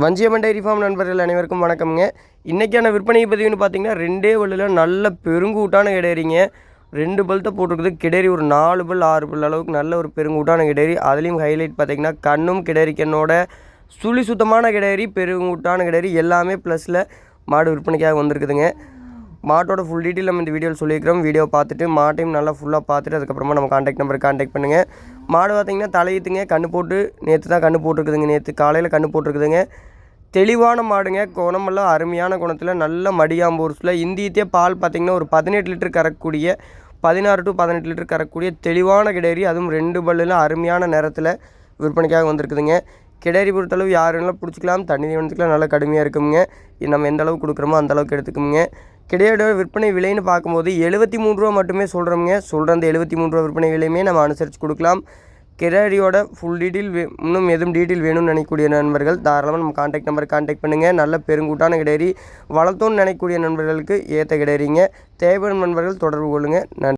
Vanjiamman dairy farm நண்பர்கள் அனைவருக்கும் வணக்கம்ங்க. இன்றைக்கான விற்பனை பதிவுன்னு பார்த்தீங்கன்னா ரெண்டே வல்லில் நல்ல பெருங்கூட்டான கிடையிறீங்க ரெண்டு பல்த்தை போட்டிருக்குது. கிடேரி ஒரு நாலு பல் ஆறு பல் அளவுக்கு நல்ல ஒரு பெருங்கூட்டான கிடேரி அதுலேயும் ஹைலைட் பார்த்தீங்கன்னா கண்ணும் கிடேரிக்கனோட சுழி சுத்தமான கிடேரி பெருங்கூட்டான கிடேரி எல்லாமே ப்ளஸில் மாடு விற்பனைக்காக வந்திருக்குதுங்க. மாட்டோட ஃபுல் டீட்டெயில் நம்ம இந்த வீடியோவில் சொல்லியிருக்கிறோம். வீடியோ பார்த்துட்டு மாட்டையும் நல்லா ஃபுல்லாக பார்த்துட்டு அதுக்கப்புறமா நம்ம காண்டாக்ட் நம்பருக்கு காண்டாக்ட் பண்ணுங்கள் மாடு பார்த்தீங்கன்னா தலையத்துங்க கண்ணு போட்டு நேற்று தான் கண்ணு போட்டிருக்குதுங்க. நேற்று காலையில் கண்ணு போட்டிருக்குதுங்க. தெளிவான மாடுங்க. குணமெல்லாம் அருமையான குணத்தில் நல்ல மடியாம்பூர்ஸில் இந்தியத்தே பால் பார்த்திங்கன்னா ஒரு பதினெட்டு லிட்டர் கறக்கக்கூடிய பதினாறு டு பதினெட்டு லிட்டர் கறக்கக்கூடிய தெளிவான கிடேரி அதுவும் ரெண்டு பல்லில் அருமையான நேரத்தில் விற்பனைக்காக வந்திருக்குதுங்க. கிடேரி பொறுத்தளவு யாருனாலும் பிடிச்சிக்கலாம் தண்ணி தீவனத்துக்குலாம் நல்லா கடுமையாக இருக்குங்க நம்ம எந்த அளவுக்கு கொடுக்குறோமோ அந்த அளவுக்கு எடுத்துக்கோங்க கிடையோட விற்பனை விலைன்னு பார்க்கும்போது எழுபத்தி மூணு ரூபா மட்டுமே சொல்கிறோங்க சொல்கிற அந்த எழுபத்தி மூணு ரூபா விற்பனை விலையுமே நம்ம அனுசரித்து கொடுக்கலாம். கிராரியோட ஃபுல் டீட்டெயில் வே இன்னும் எதுவும் டீட்டெயில் வேணும்னு நினைக்கக்கூடிய நண்பர்கள் தாராளமாக நம்ம காண்டாக்ட் நம்பர் காண்டாக்ட் பண்ணுங்கள் நல்ல பெருங்கூட்டான கிடேரி வளர்த்தோன்னு நினைக்கக்கூடிய நண்பர்களுக்கு ஏற்ற கிடேரிங்க. தேவையான நண்பர்கள் தொடர்பு கொள்ளுங்கள் நன்றி.